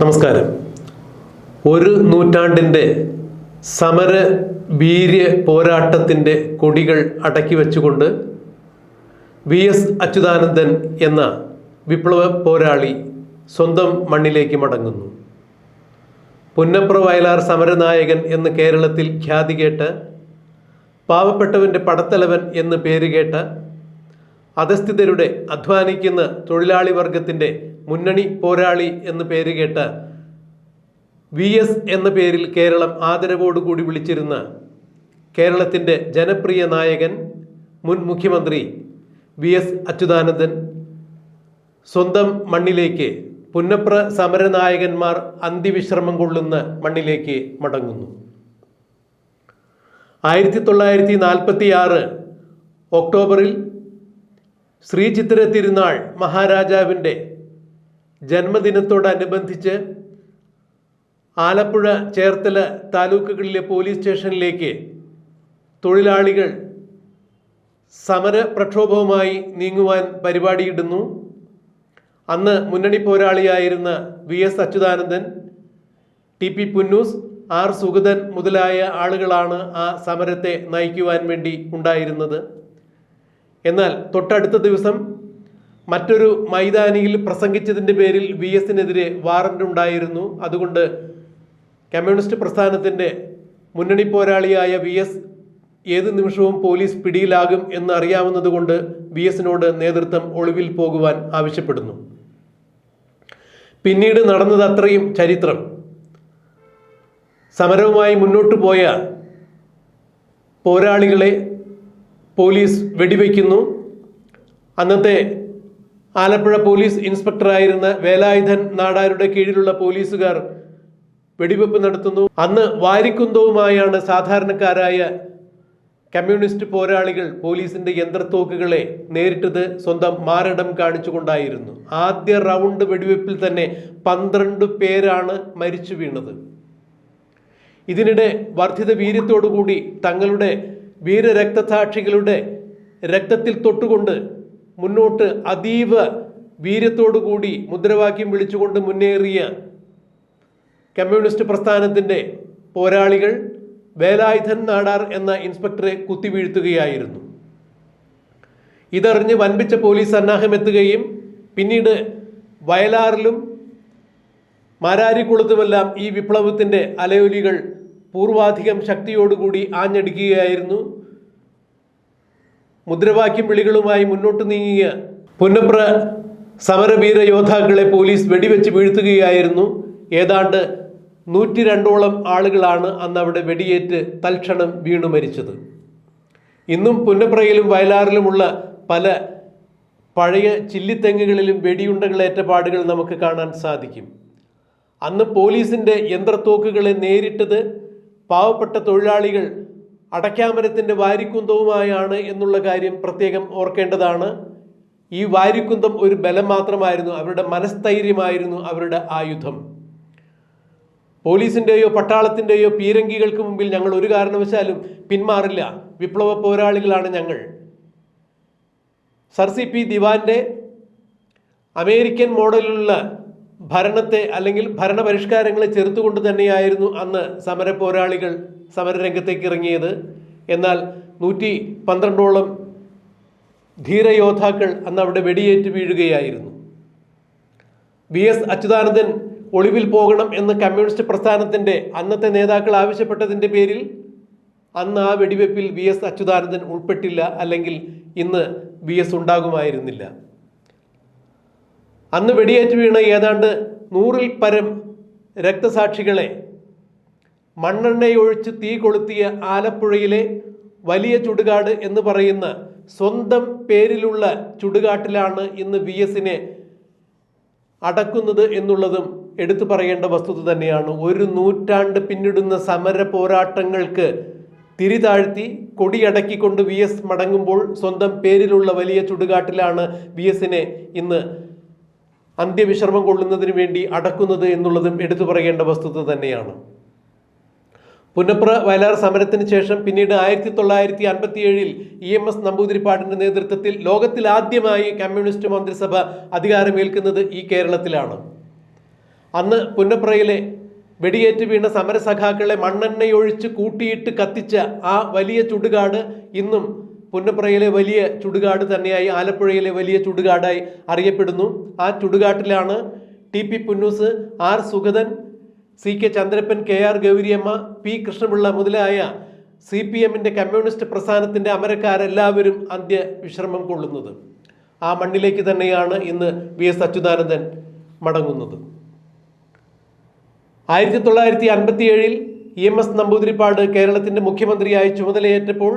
നമസ്കാരം. ഒരു നൂറ്റാണ്ടിന്റെ സമര വീര്യ പോരാട്ടത്തിന്റെ കൊടികൾ അടക്കി വെച്ചുകൊണ്ട് വി എസ് അച്യുതാനന്ദൻ എന്ന വിപ്ലവ പോരാളി സ്വന്തം മണ്ണിലേക്ക് മടങ്ങുന്നു. പുന്നപ്ര വയലാർ സമരനായകൻ എന്ന് കേരളത്തിൽ ഖ്യാതി കേട്ട് പാവപ്പെട്ടവന്റെ പടത്തലവൻ എന്ന് പേര് കേട്ട അധസ്ഥിതരുടെ അധ്വാനിക്കുന്ന തൊഴിലാളി വർഗത്തിന്റെ മുന്നണി പോരാളി എന്ന് പേര് കേട്ട വി എസ് എന്ന പേരിൽ കേരളം ആദരവോടുകൂടി വിളിച്ചിരുന്ന കേരളത്തിന്റെ ജനപ്രിയ നായകൻ മുൻ മുഖ്യമന്ത്രി വി എസ് അച്യുതാനന്ദൻ സ്വന്തം മണ്ണിലേക്ക് പുന്നപ്ര സമരനായകന്മാർ അന്തിവിശ്രമം കൊള്ളുന്ന മണ്ണിലേക്ക് മടങ്ങുന്നു. ആയിരത്തി തൊള്ളായിരത്തി നാൽപ്പത്തി ആറ് ഒക്ടോബറിൽ ശ്രീചിത്തിര തിരുനാൾ മഹാരാജാവിന്റെ ജന്മദിനത്തോടനുബന്ധിച്ച് ആലപ്പുഴ ചേർത്തല താലൂക്കുകളിലെ പോലീസ് സ്റ്റേഷനിലേക്ക് തൊഴിലാളികൾ സമര പ്രക്ഷോഭവുമായി നീങ്ങുവാൻ പരിപാടിയിടുന്നു. അന്ന് മുന്നണി പോരാളിയായിരുന്ന V S Achuthanandan T P Punnoose R Sugathan മുതലായ ആളുകളാണ് ആ സമരത്തെ നയിക്കുവാൻ വേണ്ടി ഉണ്ടായിരുന്നത്. എന്നാൽ തൊട്ടടുത്ത ദിവസം മറ്റൊരു മൈതാനിയിൽ പ്രസംഗിച്ചതിന്റെ പേരിൽ വി എസിനെതിരെ വാറന്റ് ഉണ്ടായിരുന്നു. അതുകൊണ്ട് കമ്മ്യൂണിസ്റ്റ് പ്രസ്ഥാനത്തിന്റെ മുന്നണി പോരാളിയായ വി എസ് ഏത് നിമിഷവും പോലീസ് പിടിയിലാകും എന്ന് അറിയാവുന്നതുകൊണ്ട് വി എസിനോട് നേതൃത്വം ഒളിവിൽ പോകുവാൻ ആവശ്യപ്പെടുന്നു. പിന്നീട് നടന്നത് അത്രയും ചരിത്രം. സമരവുമായി മുന്നോട്ടു പോയ പോരാളികളെ പോലീസ് വെടിവെക്കുന്നു. അന്നത്തെ ആലപ്പുഴ പോലീസ് ഇൻസ്പെക്ടറായിരുന്ന വേലായുധൻ നാടാരുടെ കീഴിലുള്ള പോലീസുകാർ വെടിവെപ്പ് നടത്തുന്നു. അന്ന് വാരിക്കുന്തവുമായാണ് സാധാരണക്കാരായ കമ്മ്യൂണിസ്റ്റ് പോരാളികൾ പോലീസിന്റെ യന്ത്രത്തോക്കുകളെ നേരിട്ടത് സ്വന്തം മാരടം കാണിച്ചുകൊണ്ടായിരുന്നു. ആദ്യ റൗണ്ട് വെടിവെപ്പിൽ തന്നെ പന്ത്രണ്ട് പേരാണ് മരിച്ചു വീണത്. ഇതിനിടെ വർദ്ധിത വീര്യത്തോടുകൂടി തങ്ങളുടെ വീരരക്തസാക്ഷികളുടെ രക്തത്തിൽ തൊട്ടുകൊണ്ട് മുന്നോട്ട് അതീവ വീര്യത്തോടുകൂടി മുദ്രാവാക്യം വിളിച്ചുകൊണ്ട് മുന്നേറിയ കമ്മ്യൂണിസ്റ്റ് പ്രസ്ഥാനത്തിന്റെ പോരാളികൾ വേലായുധൻ നാടാർ എന്ന ഇൻസ്പെക്ടറെ കുത്തിവീഴ്ത്തുകയായിരുന്നു. ഇതറിഞ്ഞ് വൻപിച്ച പോലീസ് സന്നാഹമെത്തുകയും പിന്നീട് വയലാറിലും മാരാരിക്കുളത്തുമെല്ലാം ഈ വിപ്ലവത്തിന്റെ അലയൊലികൾ പൂർവാധികം ശക്തിയോടുകൂടി ആഞ്ഞടിക്കുകയായിരുന്നു. മുദ്രാവാക്യം വിളികളുമായി മുന്നോട്ട് നീങ്ങിയ പുന്നപ്ര സമരവീര യോദ്ധാക്കളെ പോലീസ് വെടിവെച്ച് വീഴ്ത്തുകയായിരുന്നു. ഏതാണ്ട് നൂറ്റി രണ്ടോളം ആളുകളാണ് അന്ന് അവിടെ വെടിയേറ്റ് തൽക്ഷണം വീണു മരിച്ചത്. ഇന്നും പുന്നപ്രയിലും വയലാറിലുമുള്ള പല പഴയ ചില്ലിത്തെങ്ങുകളിലും വെടിയുണ്ടകളേറ്റ പാടുകൾ നമുക്ക് കാണാൻ സാധിക്കും. അന്ന് പോലീസിന്റെ യന്ത്രത്തോക്കുകളെ നേരിട്ടത് പാവപ്പെട്ട തൊഴിലാളികൾ അടയ്ക്കാമരത്തിന്റെ വാരിക്കുന്തവുമായാണ് എന്നുള്ള കാര്യം പ്രത്യേകം ഓർക്കേണ്ടതാണ്. ഈ വാരിക്കുന്തം ഒരു ബലം മാത്രമായിരുന്നു അവരുടെ മനസ്ഥൈര്യമായിരുന്നു അവരുടെ ആയുധം. പോലീസിന്റെയോ പട്ടാളത്തിന്റെയോ പീരങ്കികൾക്ക് മുമ്പിൽ ഞങ്ങൾ ഒരു കാരണവശാലും പിന്മാറില്ല. വിപ്ലവ പോരാളികളാണ് ഞങ്ങൾ. സർ സി പി ദിവാന്റെ അമേരിക്കൻ മോഡലിലുള്ള ഭരണത്തെ അല്ലെങ്കിൽ ഭരണപരിഷ്കാരങ്ങളെ ചെറുത്തുകൊണ്ട് തന്നെയായിരുന്നു അന്ന് സമര പോരാളികൾ സമരരംഗത്തേക്ക് ഇറങ്ങിയത്. എന്നാൽ നൂറ്റി പന്ത്രണ്ടോളം ധീരയോദ്ധാക്കൾ അന്ന് അവിടെ വെടിയേറ്റ് വീഴുകയായിരുന്നു. വി എസ് അച്യുതാനന്ദൻ ഒളിവിൽ പോകണം എന്ന് കമ്മ്യൂണിസ്റ്റ് പ്രസ്ഥാനത്തിന്റെ അന്നത്തെ നേതാക്കൾ ആവശ്യപ്പെട്ടതിന്റെ പേരിൽ അന്ന് ആ വെടിവെപ്പിൽ വി എസ് അച്യുതാനന്ദൻ ഉൾപ്പെട്ടില്ല അല്ലെങ്കിൽ ഇന്ന് വി എസ് ഉണ്ടാകുമായിരുന്നില്ല. അന്ന് വെടിയേറ്റ് വീണ ഏതാണ്ട് നൂറിൽ പരം രക്തസാക്ഷികളെ മണ്ണെണ്ണയൊഴിച്ച് തീ കൊളുത്തിയ ആലപ്പുഴയിലെ വലിയ ചുടുകാട് എന്ന് പറയുന്ന സ്വന്തം പേരിലുള്ള ചുടുകാട്ടിലാണ് ഇന്ന് വി എസിനെ അടക്കുന്നത് എന്നുള്ളതും എടുത്തു പറയേണ്ട വസ്തുത തന്നെയാണ്. ഒരു നൂറ്റാണ്ട് പിന്നിടുന്ന സമര പോരാട്ടങ്ങൾക്ക് തിരിതാഴ്ത്തി കൊടിയടക്കിക്കൊണ്ട് വി എസ് മടങ്ങുമ്പോൾ സ്വന്തം പേരിലുള്ള വലിയ ചുടുകാട്ടിലാണ് വി എസിനെ ഇന്ന് അന്ത്യവിശ്രമം കൊള്ളുന്നതിന് വേണ്ടി അടക്കുന്നത് എന്നുള്ളതും എടുത്തു പറയേണ്ട വസ്തുത തന്നെയാണ്. പുന്നപ്ര വയലാർ സമരത്തിന് ശേഷം പിന്നീട് ആയിരത്തി തൊള്ളായിരത്തി അൻപത്തി ഏഴിൽ ഇ എം എസ് നമ്പൂതിരിപ്പാടിന്റെ നേതൃത്വത്തിൽ ലോകത്തിൽ ആദ്യമായി കമ്മ്യൂണിസ്റ്റ് മന്ത്രിസഭ അധികാരമേൽക്കുന്നത് ഈ കേരളത്തിലാണ്. അന്ന് പുന്നപ്രയിലെ വെടിയേറ്റ് വീണ സമരസഖാക്കളെ മണ്ണെണ്ണയൊഴിച്ച് കൂട്ടിയിട്ട് കത്തിച്ച ആ വലിയ ചുടുകാട് ഇന്നും പുന്നപ്രയിലെ വലിയ ചുടുകാട് തന്നെയായി ആലപ്പുഴയിലെ വലിയ ചുടുകാടായി അറിയപ്പെടുന്നു. ആ ചുടുകാട്ടിലാണ് T P Punnoose R Sugathan C K Chandrappan K R Gowriamma P Krishnapillai മുതലായ സി പി എമ്മിന്റെ കമ്മ്യൂണിസ്റ്റ് പ്രസ്ഥാനത്തിന്റെ അമരക്കാരെല്ലാവരും അന്ത്യ വിശ്രമം കൊള്ളുന്നത്. ആ മണ്ണിലേക്ക് തന്നെയാണ് ഇന്ന് വി എസ് അച്യുതാനന്ദൻ മടങ്ങുന്നത്. ആയിരത്തി തൊള്ളായിരത്തി അൻപത്തി ഏഴിൽ ഇ എം എസ് നമ്പൂതിരിപ്പാട് കേരളത്തിന്റെ മുഖ്യമന്ത്രിയായി ചുമതലയേറ്റപ്പോൾ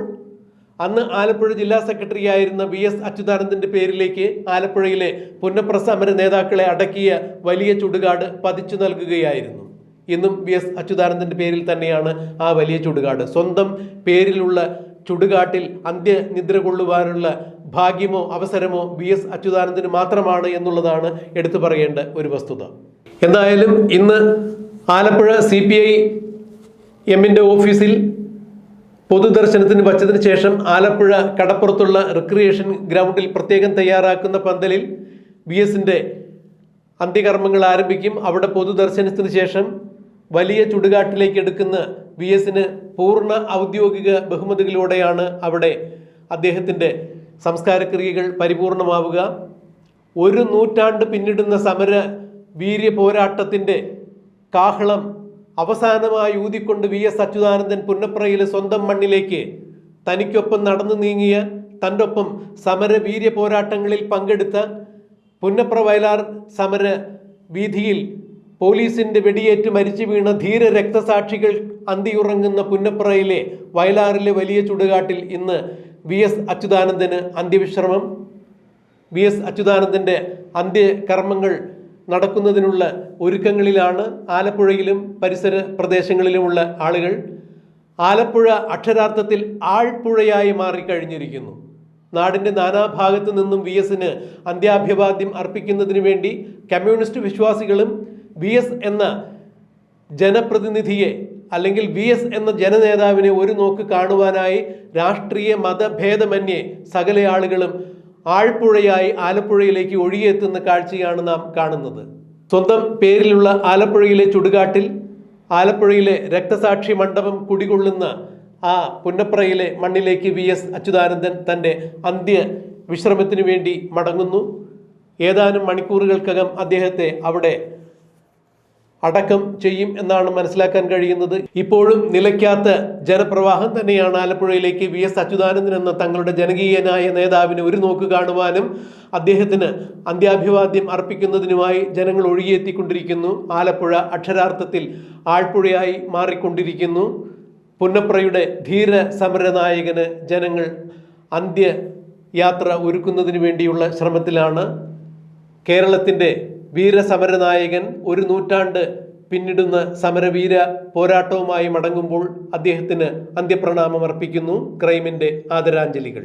അന്ന് ആലപ്പുഴ ജില്ലാ സെക്രട്ടറി ആയിരുന്ന വി എസ് അച്യുതാനന്ദന്റെ പേരിലേക്ക് ആലപ്പുഴയിലെ പുന്നപ്ര സമര നേതാക്കളെ അടക്കിയ വലിയ ചുടുകാട് പതിച്ചു നൽകുകയായിരുന്നു. ഇന്നും വി എസ് അച്യുതാനന്ദന്റെ പേരിൽ തന്നെയാണ് ആ വലിയ ചുടുകാട്. സ്വന്തം പേരിലുള്ള ചുടുകാട്ടിൽ അന്ത്യനിദ്ര കൊള്ളുവാനുള്ള ഭാഗ്യമോ അവസരമോ വി എസ് അച്യുതാനന്ദന് മാത്രമാണ് എന്നുള്ളതാണ് എടുത്തു പറയേണ്ട ഒരു വസ്തുത. എന്തായാലും ഇന്ന് ആലപ്പുഴ സി പി ഐ എമ്മിന്റെ ഓഫീസിൽ പൊതുദർശനത്തിന് വച്ചതിന് ശേഷം ആലപ്പുഴ കടപ്പുറത്തുള്ള റിക്രിയേഷൻ ഗ്രൗണ്ടിൽ പ്രത്യേകം തയ്യാറാക്കുന്ന പന്തലിൽ വി എസിന്റെ അന്ത്യകർമ്മങ്ങൾ ആരംഭിക്കും. അവിടെ പൊതുദർശനത്തിന് ശേഷം വലിയ ചുടുകാട്ടിലേക്ക് എടുക്കുന്ന വി എസിന് പൂർണ ഔദ്യോഗിക ബഹുമതികളോടെയാണ് അവിടെ അദ്ദേഹത്തിന്റെ സംസ്കാരക്രിയകൾ പരിപൂർണമാവുക. ഒരു നൂറ്റാണ്ട് പിന്നിടുന്ന സമര വീര്യ പോരാട്ടത്തിന്റെ കാഹളം അവസാനമായി ഊതിക്കൊണ്ട് വി എസ് അച്യുതാനന്ദൻ പുന്നപ്രയിലെ സ്വന്തം മണ്ണിലേക്ക് തനിക്കൊപ്പം നടന്നു നീങ്ങിയ തന്റെ ഒപ്പം സമര വീര്യ പോരാട്ടങ്ങളിൽ പങ്കെടുത്ത പുന്നപ്ര വയലാർ സമര വീഥിയിൽ പോലീസിന്റെ വെടിയേറ്റ് മരിച്ചു വീണ ധീര രക്തസാക്ഷികൾ അന്തിയുറങ്ങുന്ന പുന്നപ്രയിലെ വയലാറിലെ വലിയ ചുടുകാട്ടിൽ ഇന്ന് വി എസ് അച്യുതാനന്ദന് അന്ത്യവിശ്രമം. വി എസ് അച്യുതാനന്ദന്റെ അന്ത്യകർമ്മങ്ങൾ നടക്കുന്നതിനുള്ള ഒരുക്കങ്ങളിലാണ് ആലപ്പുഴയിലും പരിസര പ്രദേശങ്ങളിലുമുള്ള ആളുകൾ ആലപ്പുഴ അക്ഷരാർത്ഥത്തിൽ ആൾപ്പുഴയായി മാറിക്കഴിഞ്ഞിരിക്കുന്നു. നാടിന്റെ നാനാഭാഗത്തു നിന്നും വി എസിന് അന്ത്യാഭിവാദ്യം അർപ്പിക്കുന്നതിന് വേണ്ടി കമ്മ്യൂണിസ്റ്റ് വിശ്വാസികളും വി എസ് എന്ന ജനപ്രതിനിധിയെ അല്ലെങ്കിൽ വി എസ് എന്ന ജനനേതാവിനെ ഒരു നോക്ക് കാണുവാനായി രാഷ്ട്രീയ മതഭേദമന്യേ സകല ആളുകളും ആഴ്പുഴയായി ആലപ്പുഴയിലേക്ക് ഒഴുകിയെത്തുന്ന കാഴ്ചയാണ് നാം കാണുന്നത്. സ്വന്തം പേരിലുള്ള ആലപ്പുഴയിലെ ചുടുകാട്ടിൽ ആലപ്പുഴയിലെ രക്തസാക്ഷി മണ്ഡപം കുടികൊള്ളുന്ന ആ പുന്നപ്രയിലെ മണ്ണിലേക്ക് വി. എസ്. അച്യുതാനന്ദൻ തന്റെ അന്ത്യ വിശ്രമത്തിനു വേണ്ടി മടങ്ങുന്നു. ഏതാനും മണിക്കൂറുകൾക്കകം അദ്ദേഹത്തെ അവിടെ അടക്കം ചെയ്യും എന്നാണ് മനസ്സിലാക്കാൻ കഴിയുന്നത്. ഇപ്പോഴും നിലയ്ക്കാത്ത ജനപ്രവാഹം തന്നെയാണ് ആലപ്പുഴയിലേക്ക് വി എസ് അച്യുതാനന്ദൻ എന്ന തങ്ങളുടെ ജനകീയനായ നേതാവിന് ഒരു നോക്ക് കാണുവാനും അദ്ദേഹത്തിന് അന്ത്യാഭിവാദ്യം അർപ്പിക്കുന്നതിനുമായി ജനങ്ങൾ ഒഴുകിയെത്തിക്കൊണ്ടിരിക്കുന്നു. ആലപ്പുഴ അക്ഷരാർത്ഥത്തിൽ ആൾപ്പുഴയായി മാറിക്കൊണ്ടിരിക്കുന്നു. പുന്നപ്രയുടെ ധീര സമരനായകന് ജനങ്ങൾ അന്ത്യയാത്ര ഒരുക്കുന്നതിന് വേണ്ടിയുള്ള ശ്രമത്തിലാണ്. കേരളത്തിന്റെ വീരസമരനായകൻ ഒരു നൂറ്റാണ്ട് പിന്നിടുന്ന സമരവീര പോരാട്ടവുമായി മടങ്ങുമ്പോൾ അദ്ദേഹത്തിന് അന്ത്യപ്രണാമം അർപ്പിക്കുന്നു ക്രൈമിന്റെ ആദരാഞ്ജലികൾ.